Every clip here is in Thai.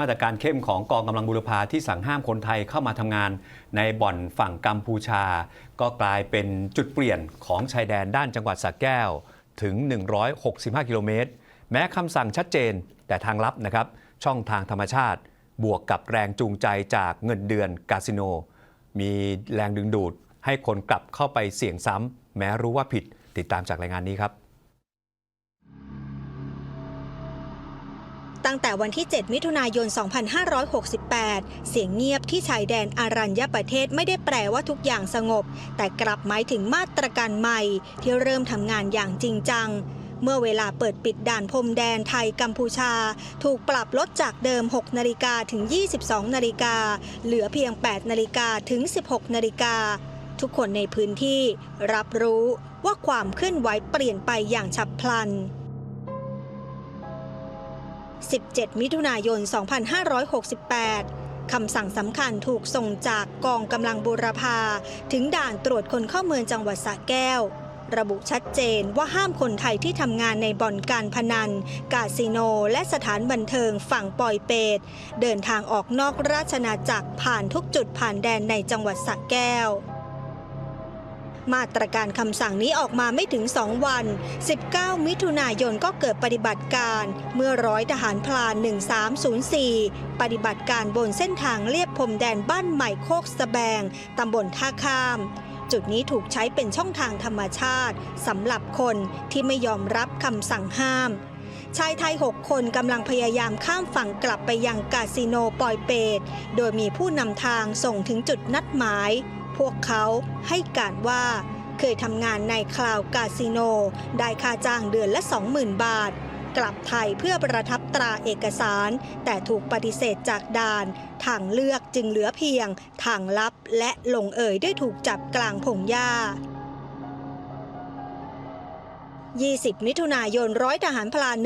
มาตรการเข้มของกองกำลังบุรพาที่สั่งห้ามคนไทยเข้ามาทำงานในบ่อนฝั่งกัมพูชา ก็กลายเป็นจุดเปลี่ยนของชายแดนด้านจังหวัดสระแก้วถึง 165 กิโลเมตร แม้คำสั่งชัดเจนแต่ทางลับนะครับ ช่องทางธรรมชาติ บวกกับแรงจูงใจจากเงินเดือนคาสิโน มีแรงดึงดูดให้คนกลับเข้าไปเสี่ยงซ้ำแม้รู้ว่าผิดติดตามจากรายงานนี้ครับ ตั้งแต่วันที่ 7 มิถุนายน 2568 เสียงเงียบที่ชายแดนอารัญญประเทศไม่ได้แปลว่าทุกอย่างสงบ แต่กลับหมายถึงมาตรการใหม่ ที่เริ่มทำงานอย่างจริงจัง เมื่อเวลาเปิดปิดด่านพรมแดนไทยกัมพูชา ถูกปรับลดจากเดิม 6 นาฬิกาถึง 22 นาฬิกา เหลือเพียง 8 นาฬิกาถึง 16 นาฬิกา ทุกคนในพื้นที่รับรู้ว่าความเคลื่อนไหวเปลี่ยนไปอย่างฉับพลัน 17 มิถุนายน 2568 คำสั่งสำคัญถูกส่งจากกองกำลังบูรพา ถึงด่านตรวจคนเข้าเมืองจังหวัดสระแก้ว ระบุชัดเจนว่าห้ามคนไทยที่ทำงานในบ่อนการพนัน กาสิโน และสถานบันเทิงฝั่งปอยเปตเดินทางออกนอกราชนาจักรผ่านทุกจุดผ่านแดนในจังหวัดสระแก้ว มาตรการคำสั่งนี้ออกมาไม่ถึง 2 วัน 19 มิถุนายนก็เกิดปฏิบัติการ เมื่อร้อยทหารพลาน 1304 ปฏิบัติการบนเส้นทางเลียบพรมแดนบ้านใหม่โคกสะแบง ตำบลท่าข้าม จุดนี้ถูกใช้เป็นช่องทางธรรมชาติสำหรับคนที่ไม่ยอมรับคำสั่งห้ามชายไทย 6 คนกำลังพยายามข้ามฝั่งกลับไปยังคาสิโนปอยเปต โดยมีผู้นำทางส่งถึงจุดนัดหมาย พวกเขาให้การว่าเคยทำงานในคลาวคาสิโน ได้ค่าจ้างเดือนละ 20,000 บาท กลับไทยเพื่อประทับตราเอกสาร แต่ถูกปฏิเสธจากด่าน ทางเลือกจึงเหลือเพียง ทางลับและลงเอยด้วยถูกจับกลางพงหญ้า20 มิถุนายนร้อยทหารพลาน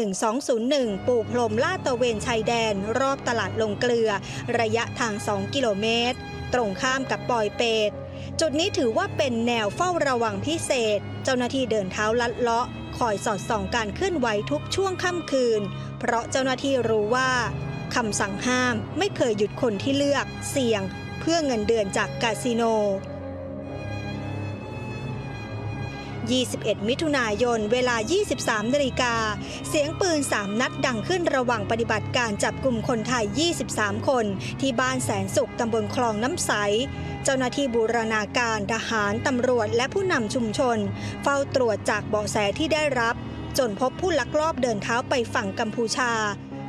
1201 ปูพรมลาดตะเวนชายแดน รอบตลาดลงเกลือ ระยะทาง 2 กิโลเมตร ตรงข้ามกับปอยเปต จุดนี้ถือว่าเป็นแนวเฝ้าระวังพิเศษ เจ้าหน้าที่เดินเท้าลัดเลาะ คอยสอดส่องการเคลื่อนไหวทุกช่วงค่ำคืน เพราะเจ้าหน้าที่รู้ว่าคำสั่งห้ามไม่เคยหยุดคนที่เลือกเสี่ยง เพื่อเงินเดือนจากคาสิโน 21 มิถุนายน เวลา 23นาฬิกา เสียงปืน 3 นัดดังขึ้นระหว่างปฏิบัติการจับกลุ่มคนไทย 23 คน ที่บ้านแสนสุขตำบลคลองน้ำใส เจ้าหน้าที่บูรณาการทหารตำรวจและผู้นำชุมชน เฝ้าตรวจจากเบาะแสที่ได้รับ จนพบผู้ลักลอบเดินเท้าไปฝั่งกัมพูชา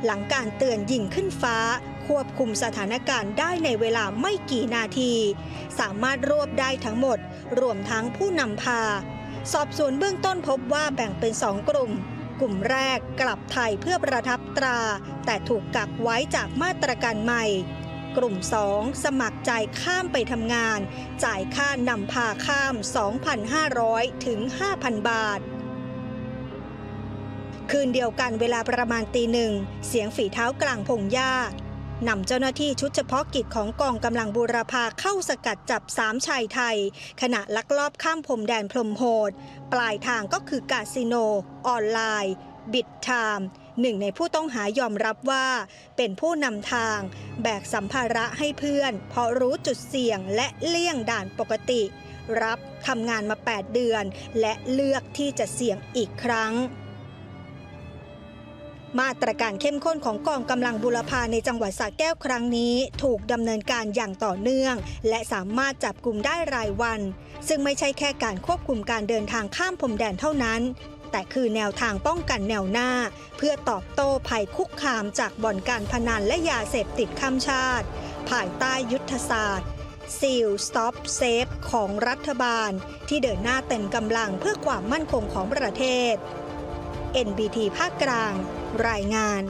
หลังการเตือนยิงขึ้นฟ้าควบคุมสถานการณ์ได้ในเวลาไม่กี่นาที สามารถรวบได้ทั้งหมด รวมทั้งผู้นำพา สอบสวนเบื้องต้นพบว่าแบ่งเป็นสองกลุ่ม กลุ่มแรกกลับไทยเพื่อประทับตรา แต่ถูกกักไว้จากมาตรการใหม่ กลุ่ม 2 สมัครใจข้ามไปทำงาน จ่ายค่านำพาข้าม 2,500 ถึง 5,000 บาทคืนเดียวกันเวลาประมาณตีหนึ่ง เสียงฝีเท้ากลางพงหญ้า นำเจ้าหน้าที่ชุดเฉพาะกิจของกองกำลังบูรพาเข้าสกัดจับสามชายไทย ขณะลักลอบข้ามพรมแดนพรมโหด ปลายทางก็คือกาสิโน ออนไลน์ บิดไทม์หนึ่งในผู้ต้องหายอมรับว่า เป็นผู้นำทาง แบกสัมภาระให้เพื่อน เพราะรู้จุดเสี่ยงและเลี่ยงด่านปกติ รับทำงานมา 8 เดือน และเลือกที่จะเสี่ยงอีกครั้ง มาตรการเข้มข้นของกองกำลังบุรพาในจังหวัดสระแก้วครั้งนี้ ถูกดำเนินการอย่างต่อเนื่อง และสามารถจับกลุ่มได้รายวัน ซึ่งไม่ใช่แค่การควบคุมการเดินทางข้ามพรมแดนเท่านั้น แต่คือแนวทางป้องกันแนวหน้า เพื่อตอบโต้ภัยคุกคามจากบ่อนการพนันและยาเสพติดข้ามชาติ ภายใต้ยุทธศาสตร์ Seal Stop Safe ของรัฐบาล ที่เดินหน้าเต็มกำลังเพื่อความมั่นคงของประเทศ NBT ภาคกลาง รายงาน